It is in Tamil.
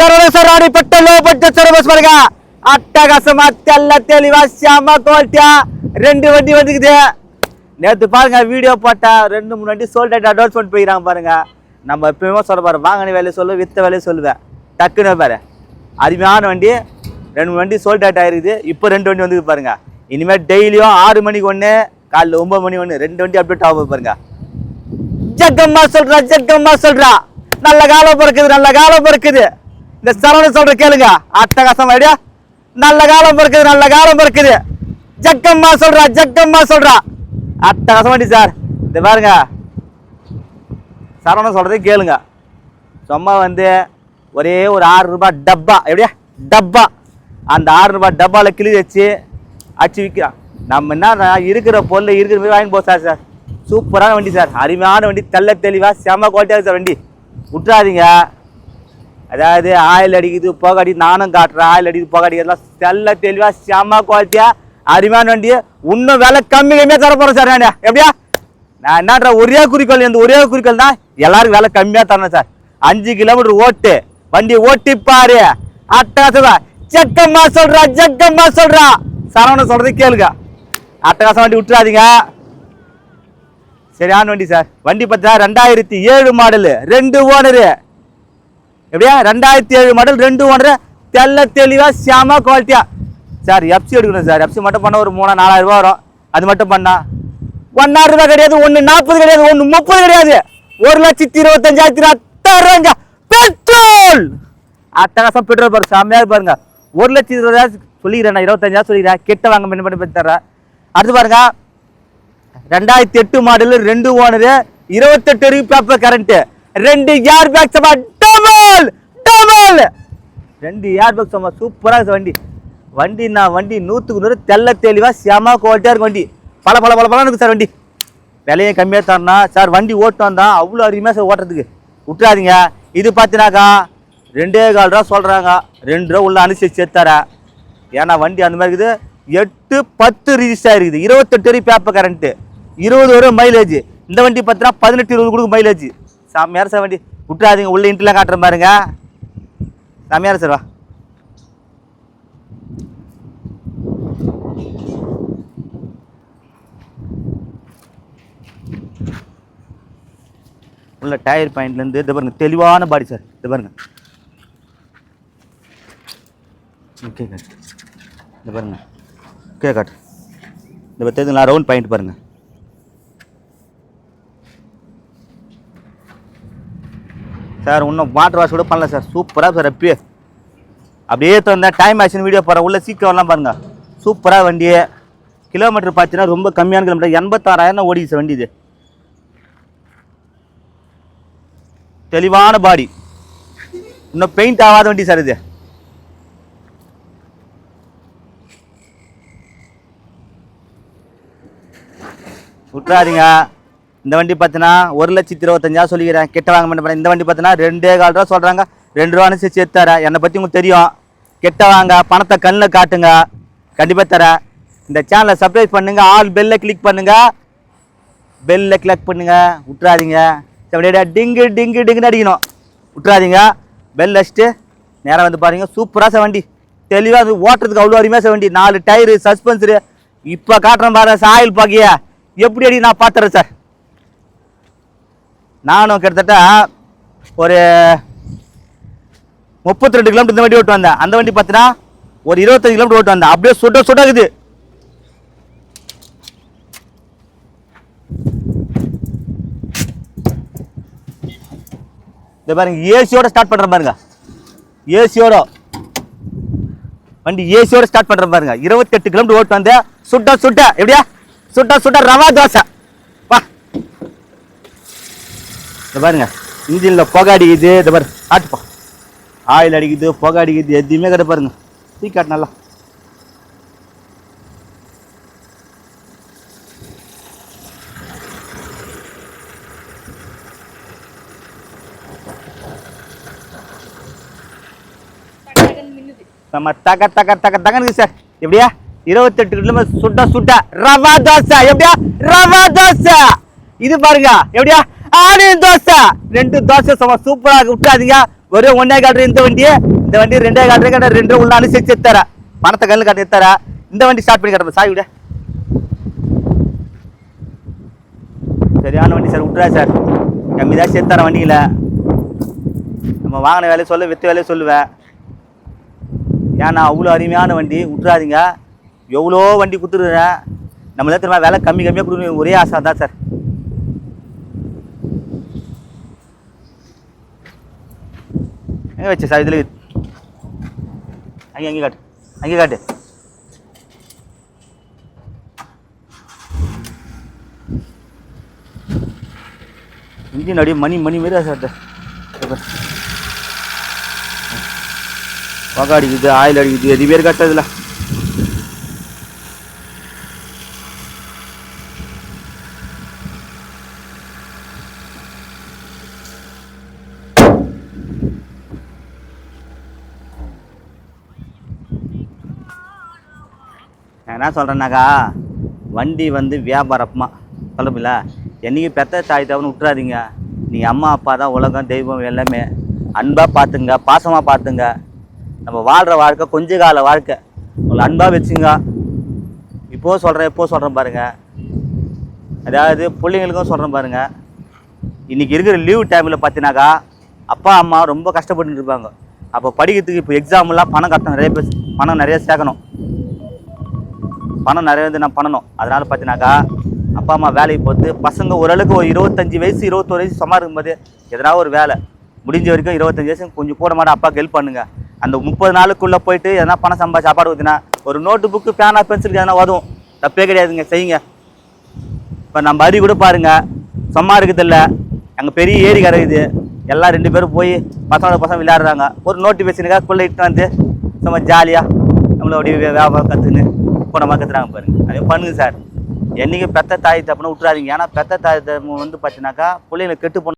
சரவசராடி பட்டலோ பட்ட சரவஸ் பாருங்க அட்டகாசமா தெல்ல தெளிவா செம குவாலிட்டியா ரெண்டு வண்டி வந்துக்குது. நேற்று பாருங்க வீடியோ போட்டா ரெண்டு மூணு வண்டி சோல்ட் ஆகிட்டு அட்வான்ஸ்மெண்ட் போயிடறாங்க பாருங்க. நம்ம எப்பயுமே சொல்ல பாரு வாங்கின வேலையை சொல்லுவேன் வித்த வேலையை சொல்லுவேன். டக்குன்னு பாரு. அருமையான வண்டி. ரெண்டு வண்டி சோல்ட் அவுட் ஆயிருக்குது. இப்போ ரெண்டு வண்டி வந்து பாருங்க. இனிமேல் டெய்லியும் ஆறு மணிக்கு ஒன்று காலைல ஒன்பது மணி ஒன்று ரெண்டு வண்டி அப்டேட் ஆகும் பாருங்க. ஜக்கம்மா சொல்றா ஜக்கம்மா சொல்றா. நல்ல காலம் பிறக்குது நல்ல காலம் பிறக்குது. இந்த சரவண சொல்ற கேளுங்க. அட்டகாசம் ஐடியா நல்ல காலம் பிறக்குது நல்ல காலம் பிறக்குது. ஜக்கம்மா சொல்றா ஜக்கம்மா சொல்றா. அட்டகாசம் வண்டி சார். இந்த பாருங்க. சரவணன் சொல்றதை கேளுங்க. சும்மா வந்து ஒரே ஒரு ஆறு ரூபாய் டப்பா. எப்படியா? டப்பா. அந்த ஆறு ரூபாய் டப்பாவில் கிளி வச்சு அடிச்சு விற்கிறான் நம்ம என்ன இருக்கிற பொருளை இருக்கிற மாதிரி வாங்கி போ சார் சார். சூப்பரான வண்டி சார். அருமையான வண்டி. தெல்ல தெளிவாக செம குவாலிட்டியாக சார் வண்டி. விட்றாதீங்க அதாவது ஆயில் அடிக்குது புகை அடிக்குது நானும் காட்டுறேன். ஆயில் அடிக்குது புகை அடிக்கிறதுலாம் செல்ல தெளிவாக செம்ம குவாலிட்டியாக அருமையான வண்டி இன்னும் விலை கம்மி கம்மியாக தரப்போகிறேன் சார் நான். எப்படியா? நான் என்னன்ற ஒரே குறிக்கோள் இந்த ஒரே குறிக்கோள் தான் எல்லாருக்கும் விலை கம்மியாக தரணும் சார். அஞ்சு கிலோமீட்டர் ஓட்டு. வண்டி ஓட்டி பாரு. அட்டகாசமா. ஜக்கம்மா சொல்றா ஜக்கம்மா சொல்றா. சரவணன் சொல்றது கேளுங்க. அட்டகாசம் வண்டி விட்டுறாதீங்க. சரியான வண்டி சார். வண்டி பார்த்தா ரெண்டாயிரத்தி ஏழு மாடலு ரெண்டு ஓனரு. எப்படியா? ரெண்டாயிரத்தி ஏழு மாடல் ரெண்டு ஓனரு. தெல்ல தெளிவாக செம குவாலிட்டியாக சார் எஃப்சி எடுக்கணும் சார். எஃப்சி மட்டும் பண்ண ஒரு மூணா நாலாயிரம் ரூபா வரும். அது மட்டும் பண்ணா. ஒன்னாயிரம் ரூபாய் கிடையாது ஒன்று நாற்பது கிடையாது ஒன்று முப்பது கிடையாது. ஒரு லட்சத்தி இருபத்தஞ்சாயிரத்தி அத்தாயிரம் பெட்ரோல் அட்டகாசம் பெட்ரோல் பாருங்க செம்மையாக பாருங்க. ஒரு லட்சத்தி இருபதாயிரம் சொல்லிக்கிறேன் நான் இருபத்தஞ்சாயிரம் சொல்லிக்கிறேன். கெட்ட வாங்க மின் பண்ணி பண்ணி தர்றேன். அடுத்து பாருங்க. ரெண்டாயிரத்தி எட்டு மாடலு ரெண்டு ஓனரு இருபத்தெட்டு ரிங் பேப்பர் கரண்ட்டு ரெண்டு ஏர் பேக் சமா டபுள் டபுள் ரெண்டு ஏர் பேக் சமா சூப்பராக வண்டி வண்டி. நான் வண்டி நூற்றுக்கு நூறு தெல்ல தெளிவாக செம குவாலிட்டியாக இருக்கும் வண்டி. பல பல பல பலம் இருக்குது சார் வண்டி. விலையை கம்மியாக தரனா சார் வண்டி ஓட்டம் தான் அவ்வளோ அருமையாக சார் ஓட்டுறதுக்கு. விட்டுறாதீங்க. இது பார்த்தினாக்கா ரெண்டே கால் ரூபா சொல்கிறாங்க ரெண்டு ரூபா உள்ள அனுசரிச்சு சேர்த்தாரேன் ஏன்னா வண்டி அந்த மாதிரி இருக்குது. எட்டு பத்து ரிஜிஸ்டர் இருக்குது இருபத்தெட்டு வரையும் பேப்பர் கரண்ட்டு இருபது வரும் மைலேஜ் இந்த வண்டி பார்த்தீங்கன்னா பதினெட்டு இருபது கொடுக்கும் மைலேஜ் சாமியார் சார் வண்டி. விட்டுறாதீங்க உள்ள இன்ட்லாம் காட்டுற பாருங்க. செம்மையார் சார் வா. உள்ள டயர் பாயிண்ட்லேருந்து இது பாருங்க தெளிவான பாடி சார் இது பாருங்க. ஓகே காட்டு. இது பாருங்க. ஓகே காட்டு. இந்த பற்றி ரவுண்ட் பாயிண்ட் பாருங்கள் சார் இன்னும் வாட்டர் வாஷ் கூட பண்ணல சார். சூப்பராக சார் அப்பயே அப்படியே தந்தேன் டைம் ஆச்சுன்னு வீடியோ போகிறேன் உள்ள சீக்கிரம் வரலாம் பாருங்க. சூப்பராக வண்டி. கிலோமீட்டர் பார்த்தீங்கன்னா ரொம்ப கம்மியான கிலோமீட்டர் எண்பத்தாறாயிரம் ஓடிச்சு சார் வண்டி இது. தெளிவான பாடி இன்னும் பெயிண்ட் ஆகாத வண்டி சார் இது. விட்டுறாதீங்க இந்த வண்டி பார்த்தீங்கன்னா ஒரு லட்சத்தி இருபத்தஞ்சாயிரம் சொல்லிக்கிறேன். கெட்ட வாங்க மாட்டேன் இந்த வண்டி பார்த்தீங்கன்னா ரெண்டே கால் ரூபா சொல்கிறாங்க ரெண்டு ரூபான்னு சேர்த்து தரேன். என்னை பற்றி உங்களுக்கு தெரியும். கெட்ட வாங்க. பணத்தை கண்ணில் காட்டுங்க. கண்டிப்பாக தரேன். இந்த சேனலை சப்ஸ்கிரைப் பண்ணுங்கள் ஆல் பெல்லை கிளிக் பண்ணுங்கள் பெல்ல கிளிக் பண்ணுங்கள் விட்றாதீங்க அப்படியே டிங்கு டிங்கு டிங்குன்னு அடிக்கணும். விட்றாதீங்க பெல் அடிச்சுட்டு நேராக வந்து பாருங்கள் சூப்பராக சார் வண்டி. தெளிவாக அது ஓட்டுறதுக்கு அவ்வளோ அருமையாக சார் வண்டி. நாலு டயரு சஸ்பென்சரு இப்போ காட்டுறேன் பாருங்கள் சாயில் பாக்கிய. எப்படி அடி? நான் பார்த்துறேன் சார். நானும் கிட்டத்தட்ட ஒரு முப்பத்தி ரெண்டு கிலோமீட்டர் இந்த வண்டி ஓட்டு வந்தேன். அந்த வண்டி பார்த்தீங்கன்னா ஒரு இருபத்தஞ்சு கிலோமீட்டர் ஓட்டு வந்தேன். அப்படியே சுட சுட இருக்குது இந்த பாருங்க ஏசியோட ஸ்டார்ட் பண்ற பாருங்க. ஏசியோட வண்டி ஏசியோட ஸ்டார்ட் பண்ற பாருங்க. இருபத்தெட்டு கிலோமீட்டர் ஓட்டு வந்தேன். சுட்ட சுட்ட எப்படியா? சுட்ட சுட்ட ரவா தோசை வா இந்த பாருங்க. இன்ஜின்ல புகை அடிக்குது. இந்த பாரு ஆட்டுப்பா ஆயில் அடிக்குது புகை அடிக்குது எதுவுமே கிட்ட பாருங்க. டீ காட்டு நல்லா நம்ம தக தக தக தகனுக்கு சார். எப்படியா? இருபத்தெட்டு கிலோமீட்டர் சுட்ட சுட்ட ரவா தோசை எப்படியா? ரவா தோசை. இது பாருங்க எப்படியா? ஆனியன் தோசை. ரெண்டு தோசை சும்மா சூப்பராக விட்டாதீங்க ஒரே ஒன்னே காட்டுற இந்த வண்டியை. இந்த வண்டி ரெண்டே காட்டுற கேட்ட ரெண்டு உள்ள அனுசரிச்சு தர பணத்தை கல்லு காட்டி தர இந்த வண்டி ஸ்டார்ட் பண்ணி கட்டுறது சாய் விட. சரியான வண்டி சார். விட்டுறா சார். கம்மி தான் சேர்த்து தர வண்டியில். நம்ம வாங்கின வேலையை சொல்ல விற்ற வேலையை சொல்லுவேன். ஏன்னா அவ்வளோ அருமையான வண்டி. விட்டுறாதீங்க. எவ்வளோ வண்டி கொடுத்துருக்குறேன். நம்ம தான் திரும்ப விலை கம்மி கம்மியாக கொடுக்கணும். ஒரே ஆசை தான் சார். எங்கே வச்சு சார் இதில் அங்கே அங்கே காட்டு. அங்கே காட்டு. இன்ஜின் அப்படியே மணி மணி மாரி சார் புகை அடிக்குது ஆயில் அடிக்குது எது பேர் நான் என்ன சொல்கிறேன்னாக்கா வண்டி வந்து வியாபாரமா சொல்லப்பில்ல என்னைக்கு பெத்த தாய் தவறு விட்டுறாதீங்க. நீ அம்மா அப்பா தான் உலகம் தெய்வம் எல்லாமே. அன்பாக பார்த்துங்க பாசமாக பார்த்துங்க. நம்ம வாழ்கிற வாழ்க்கை கொஞ்ச கால வாழ்க்கை. உங்களை அன்பாக வச்சுங்க. இப்போ சொல்கிறேன் எப்போ சொல்கிறேன் பாருங்கள் அதாவது பிள்ளைங்களுக்கும் சொல்கிறேன் பாருங்கள் இன்றைக்கி இருக்கிற லீவ் டைமில் பார்த்தீங்கன்னாக்கா அப்பா அம்மா ரொம்ப கஷ்டப்பட்டு இருப்பாங்க. அப்போ படிக்கிறதுக்கு இப்போ எக்ஸாம்லாம் பணம் கட்டணும் நிறைய பேர் பணம் நிறைய சேர்க்கணும். பணம் நிறைய வந்து நான் பண்ணணும். அதனால் பார்த்தீங்கன்னாக்கா அப்பா அம்மா வேலைக்கு போத்து பசங்க ஓரளவுக்கு ஒரு இருபத்தஞ்சி வயசு இருபத்தோரு வயசு சும்மா இருக்கும்போது எதனா ஒரு வேலை. முடிஞ்ச வரைக்கும் இருபத்தஞ்சி வயசு கொஞ்சம் கூட மாட அப்பாவுக்கு ஹெல்ப் பண்ணுங்க. அந்த முப்பது நாளுக்குள்ளே போயிட்டு எதனா பணம் சம்பாதி சாப்பாடு ஊற்றினா ஒரு நோட்டு புக்கு பேனா பென்சிலுக்கு எதனா உதவும் தப்பே கிடையாதுங்க செய்யுங்க. இப்போ நம்ம அருவி கூட பாருங்க சும்மா இருக்குதில்ல அங்கே பெரிய ஏரி கரையுது. எல்லாம் ரெண்டு பேரும் போய் பசங்களோட பசங்க விளையாடுறாங்க. ஒரு நோட்டிஃபிகேஷனுக்காக குள்ளே இட்டு வந்து சும்மா ஜாலியாக நம்மளோடைய வியாபாரம் கற்றுன்னு போனமாக கற்றுறாங்க பாருங்க. அதே பண்ணுங்க சார். என்னைக்கு பெத்த தாய் தப்புன்னு விட்டுறாதீங்க. ஏன்னா பெத்த தாய் தப்பு வந்து பார்த்தீங்கன்னாக்கா பிள்ளைங்களை கெட்டு போன